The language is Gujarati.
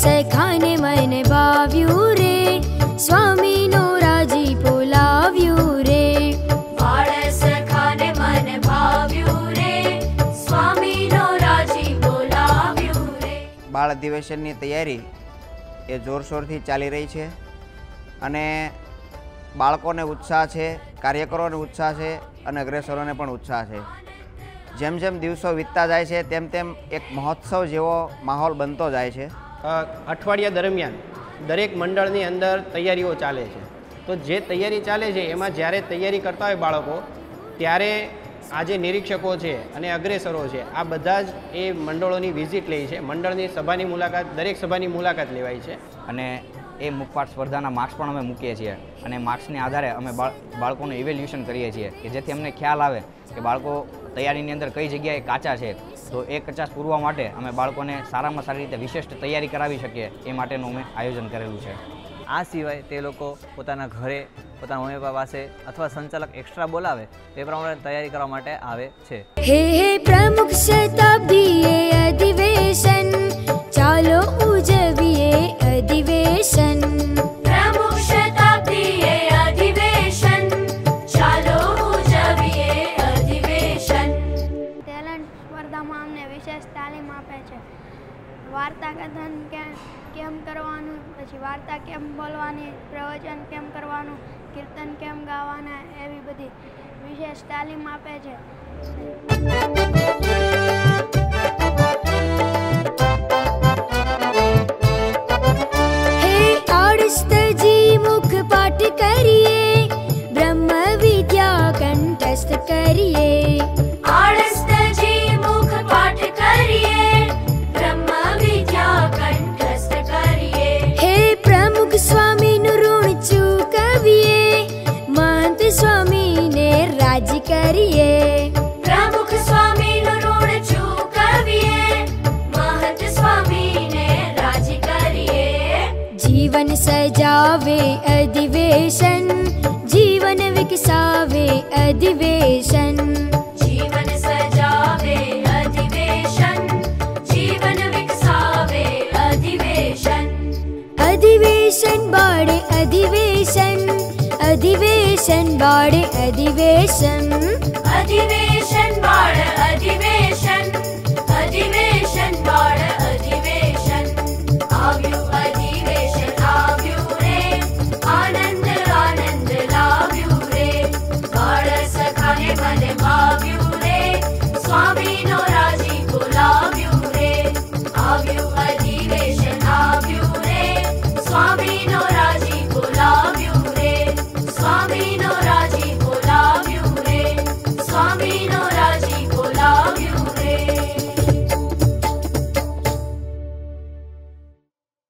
સખાને મને ભાવ્યું રે સ્વામીનો રાજી બોલાવ્યું રે બાળે સખાને રાજી બોલાવ્યું રે બાળ અધિવેશનની તૈયારી એ જોરશોરથી ચાલી રહી છે અને બાળકોને ઉત્સાહ છે, કાર્યકરોને ઉત્સાહ છે અને અગ્રેસરોને પણ ઉત્સાહ છે. જેમ જેમ દિવસો વીતતા જાય છે, તેમ તેમ એક મહોત્સવ જેવો માહોલ બનતો જાય છે. અઠવાડિયા દરમિયાન દરેક મંડળની અંદર તૈયારીઓ ચાલે છે. તો જે તૈયારી ચાલે છે, એમાં જ્યારે તૈયારી કરતા હોય બાળકો, ત્યારે આ જે નિરીક્ષકો છે અને અગ્રેસરો છે, આ બધા જ એ મંડળોની વિઝિટ લે છે. મંડળની સભાની મુલાકાત, દરેક સભાની મુલાકાત લેવાય છે. અને એ મુખપાઠ સ્પર્ધાના માર્ક્સ પણ અમે મૂકીએ છીએ. અને માર્ક્સને આધારે અમે બાળ, બાળકોનું ઇવેલ્યુશન કરીએ છીએ કે જેથી અમને ખ્યાલ આવે કે બાળકો તૈયારીની અંદર કઈ જગ્યાએ કાચા છે. તો એ કચાશ પૂરવા માટે અમે બાળકોને સારામાં સારી રીતે વિશિષ્ટ તૈયારી કરાવી શકીએ. એ માટેનું અમે આયોજન કરેલું છે. આ સિવાય તે લોકો પોતાના ઘરે પોતાના મમ્મી પપ્પા પાસે અથવા સંચાલક એક્સ્ટ્રા બોલાવે તે પ્રમાણે તૈયારી કરવા માટે આવે છે. હે હે પ્રમુખ શતાબ્દી એ અધિવેશન અમને વિશેષ તાલીમ આપે છે. વાર્તા કથન કેમ કરવાનું, પછી વાર્તા કેમ બોલવાની, પ્રવચન કેમ કરવાનું, કીર્તન કેમ ગાવાના, એવી બધી વિશેષ તાલીમ આપે છે. કરીએ. राज करिए। प्रमुख स्वामी रोड चूकविए महत स्वामी ने राज करिए। जीवन सजावे अधिवेशन जीवन विकसावे अधिवेशन। जीवन सजावे अधिवेशन जीवन विकसावे अधिवेशन। अधिवेशन बाड़े अधिवेशन अधिवेशन अधिवेशन अधिवेशन अधिवेशन बाल अधिवेशन आगु अधिवेश्रे आनन्द आनन्द्रे बाल सखले स्वामी